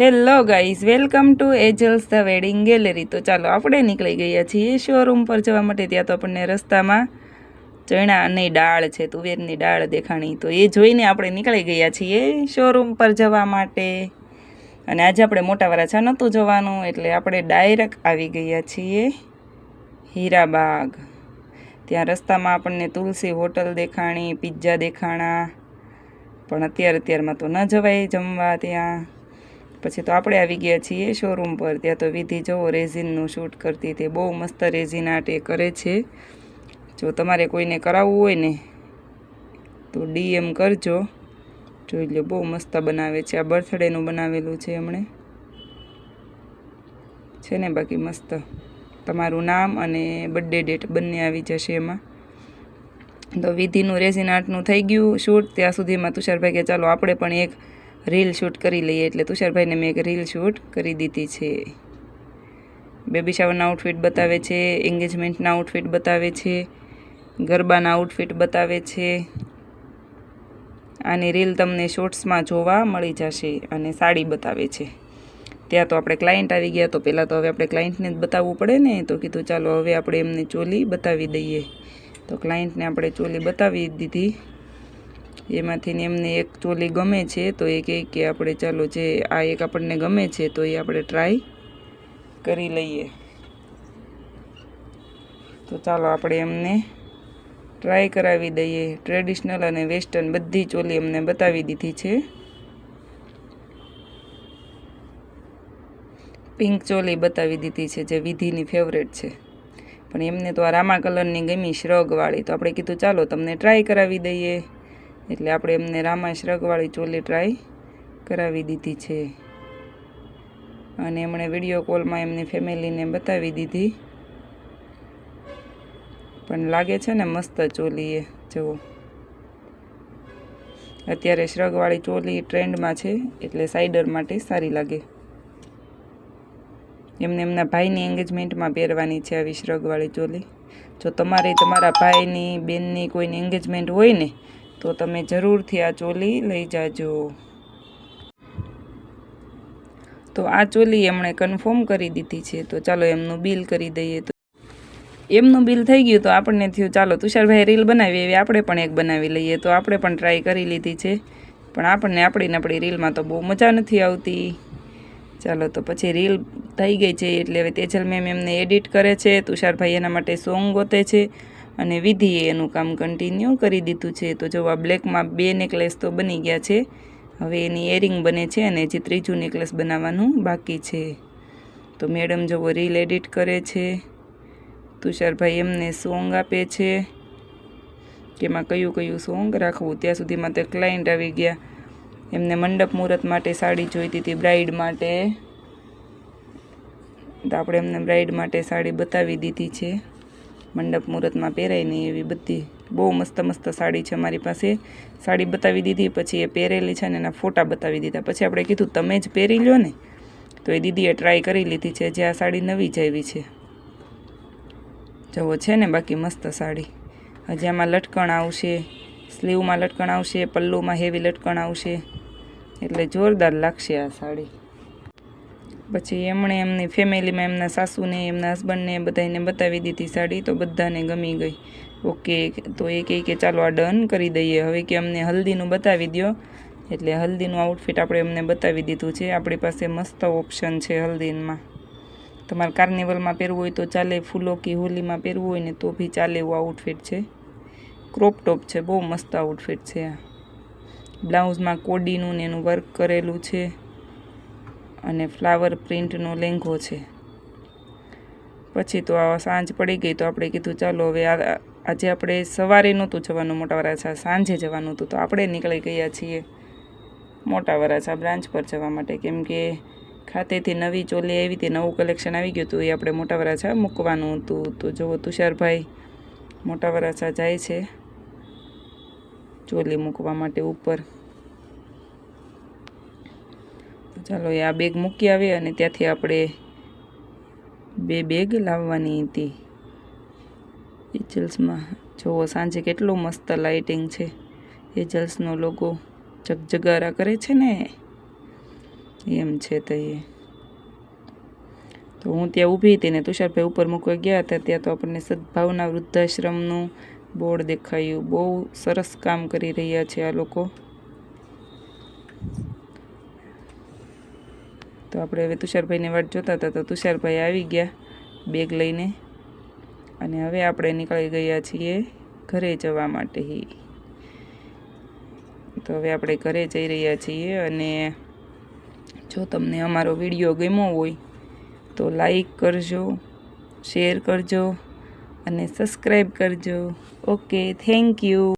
Hello guys welcome to Angels the wedding gallery તો ચાલો, આપણે નીકળી ગયા છીએ શોરૂમ પર જવા માટે. ત્યાં તો આપણને રસ્તામાં ચણાની ડાળ છે, તુવેરની દાળ દેખાણી. તો એ જોઈને આપણે નીકળી ગયા છીએ શોરૂમ પર જવા માટે. અને આજે આપણે મોટા વરાછા નહોતું જવાનું, એટલે આપણે ડાયરેક્ટ આવી ગયા છીએ હીરાબાગ. ત્યાં રસ્તામાં આપણને તુલસી હોટલ દેખાણી, પિઝા દેખાણા. પણ અત્યારે અત્યારમાં તો ન જવાય જમવા ત્યાં. પછી તો આપણે આવી ગયા છીએ શોરૂમ પર. ત્યાં તો વિધિ જુઓ રેઝિનનું શૂટ કરતી તે બહુ મસ્ત રેઝિન આર્ટ એ કરે છે. જો તમારે કોઈને કરાવવું હોય ને, તો ડીએમ કરજો. જોઈ લો બહુ મસ્ત બનાવે છે. આ બર્થડેનું બનાવેલું છે એમણે છે ને બાકી મસ્ત. તમારું નામ અને બર્થડે ડેટ બંને આવી જશે એમાં. તો વિધિનું રેઝિન આર્ટનું થઈ ગયું શૂટ ત્યાં સુધીમાં તુષારભાઈ કે ચાલો, આપણે પણ એક રીલ શૂટ કરી લઈએ એટલે તુષારભાઈને મેં એક રીલ શૂટ કરી દીધી છે. બેબી શાવરના આઉટફિટ બતાવે છે એન્ગેજમેન્ટના આઉટફિટ બતાવે છે, ગરબાના આઉટફિટ બતાવે છે. આની રીલ તમને શોર્ટ્સમાં જોવા મળી જશે અને સાડી બતાવે છે. ત્યાં તો આપણે ક્લાયન્ટ આવી ગયા, તો પહેલાં તો હવે આપણે ક્લાયન્ટને જ બતાવવું પડે ને, તો કીધું ચાલો હવે આપણે એમને ચોલી બતાવી દઈએ. તો ક્લાયન્ટને આપણે ચોલી બતાવી દીધી. એમાંથી ને એમને એક ચોલી ગમે છે, તો એ કહે કે આપણે ચાલો જે આ એક આપણને ગમે છે, તો એ આપણે ટ્રાય કરી લઈએ. તો ચાલો આપણે એમને ટ્રાય કરાવી દઈએ. ટ્રેડિશનલ અને વેસ્ટર્ન બધી ચોલી એમને બતાવી દીધી છે. પિંક ચોલી બતાવી દીધી છે, જે વિધિની ફેવરેટ છે. પણ એમને તો આ રામા કલરની ગમી શ્રગવાળી તો આપણે કીધું ચાલો તમને ટ્રાય કરાવી દઈએ. એટલે આપણે એમને રામા શ્રગવાળી ચોલી ટ્રાય કરાવી દીધી છે. અને એમણે વીડિયો કોલમાં એમની ફેમિલીને બતાવી દીધી. પણ લાગે છે ને મસ્ત ચોલી એ, જુઓ. અત્યારે શ્રગવાળી ચોલી ટ્રેન્ડમાં છે, એટલે સાઈડર માટે સારી લાગે. એમને એમના ભાઈની એન્ગેજમેન્ટમાં પહેરવાની છે આવી શ્રગવાળી ચોલી. જો તમારી તમારા ભાઈની, બેનની કોઈની એન્ગેજમેન્ટ હોય ને તો તમે જરૂરથી આ ચોલી લઈ જાજો. તો આ ચોલી એમણે કન્ફર્મ કરી દીધી છે. તો ચાલો એમનું બિલ કરી દઈએ. તો એમનું બિલ થઈ ગયું તો આપણને થયું, ચાલો તુષારભાઈ રીલ બનાવી, એવી આપણે પણ એક બનાવી લઈએ. તો આપણે પણ ટ્રાય કરી લીધી છે. પણ આપણને આપણી આપણી રીલમાં તો બહુ મજા નથી આવતી. ચાલો તો પછી રીલ થઈ ગઈ છે એટલે હવે તેજલ મેમ એમને એડિટ કરે છે. તુષારભાઈ એના માટે સોંગ ગોતે છે. અને વિધિએ એનું કામ કન્ટિન્યુ કરી દીધું છે. તો જો આ બ્લેકમાં બે નેકલેસ તો બની ગયા છે. હવે એની એરિંગ બને છે અને હજી ત્રીજું નેકલેસ બનાવવાનું બાકી છે. તો મેડમ જો રીલ એડિટ કરે છે. તુષારભાઈ એમને સોંગ આપે છે. કે એમાં કયું કયું સોંગ રાખવું, ત્યાં સુધીમાં તે ક્લાયન્ટ આવી ગયા. એમને મંડપ મુહૂર્ત માટે સાડી જોઈતી હતી બ્રાઇડ માટે. તો આપણે એમને બ્રાઇડ માટે સાડી બતાવી દીધી છે. મંડપ મુહૂર્તમાં પહેરાય નહીં એવી બધી બહુ મસ્ત મસ્ત સાડી છે મારી પાસે. સાડી બતાવી દીધી, પછી એ પહેરેલી છે ને એના ફોટા બતાવી દીધા. પછી આપણે કીધું, તમે જ પહેરી લો ને. તો એ દીદીએ ટ્રાય કરી લીધી છે જે આ સાડી નવી જ આવી છે. જવો છે ને બાકી મસ્ત સાડી. હજી આમાં લટકણ આવશે, સ્લીવમાં લટકણ આવશે, પલ્લુમાં હેવી લટકણ આવશે. એટલે જોરદાર લાગશે આ સાડી. પછી એમણે એમની ફેમિલીમાં એમના સાસુને, એમના હસબન્ડને બધાને બતાવી દીધી સાડી, તો બધાને ગમી ગઈ. ઓકે, તો એ કહે કે ચાલો આ ડન કરી દઈએ. હવે કે અમને હલ્દીનું બતાવી દો એટલે હલ્દીનું આઉટફિટ આપણે એમને બતાવી દીધું છે. આપણી પાસે મસ્ત ઓપ્શન છે હલ્દીનમાં. તમારે કાર્નિવલમાં પહેરવું હોય તો ચાલે, ફૂલો કી હોલીમાં પહેરવું હોય ને તો બી ચાલે એવું આઉટફિટ છે. ક્રોપ ટોપ છે, બહુ મસ્ત આઉટફિટ છે આ. બ્લાઉઝમાં કોડીનું ને એનું વર્ક કરેલું છે. અને ફ્લાવર પ્રિન્ટનો લેંઘો છે પછી તો સાંજ પડી ગઈ તો આપણે કીધું ચાલો હવે આજે આપણે સવારે નહોતું જવાનું, મોટા વરાછા સાંજે જવાનું હતું તો આપણે નીકળી ગયા છીએ મોટા વરાછા બ્રાન્ચ પર જવા માટે. કેમ કે ખાતેથી નવી ચોલી આવી હતી, નવું કલેક્શન આવી ગયું હતું, એ આપણે મોટા વરાછા મૂકવાનું હતું. તો જુઓ તુષારભાઈ, મોટા વરાછા જાય છે ચોલી મૂકવા માટે ઉપર. તો ચાલો એ આ બેગ મૂકી આવે અને ત્યાંથી આપણે બે બેગ લાવવાની હતી. એજલ્સમાં જુઓ, સાંજે કેટલું મસ્ત લાઇટિંગ છે. એજલ્સનો લોગો જગજગારા કરે છે ને? એમ છે તો. એ તો હું ત્યાં ઊભી હતી ને તુષારભાઈ ઉપર મૂકવા ગયા હતા, ત્યાં તો આપણને સદભાવના વૃદ્ધાશ્રમનું બોર્ડ દેખાયું. બહુ સરસ કામ કરી રહ્યા છે આ લોકો. તો આપણે હવે તુષારભાઈની વાટ જોતા હતા તો તુષારભાઈ આવી ગયા બેગ લઈને. અને હવે આપણે નીકળી ગયા છીએ ઘરે જવા માટે. તો હવે આપણે ઘરે જઈ રહ્યા છીએ અને જો તમને અમારો વીડિયો ગમ્યો હોય તો લાઈક કરજો, શેર કરજો અને સબસ્ક્રાઈબ કરજો. Okay, thank you.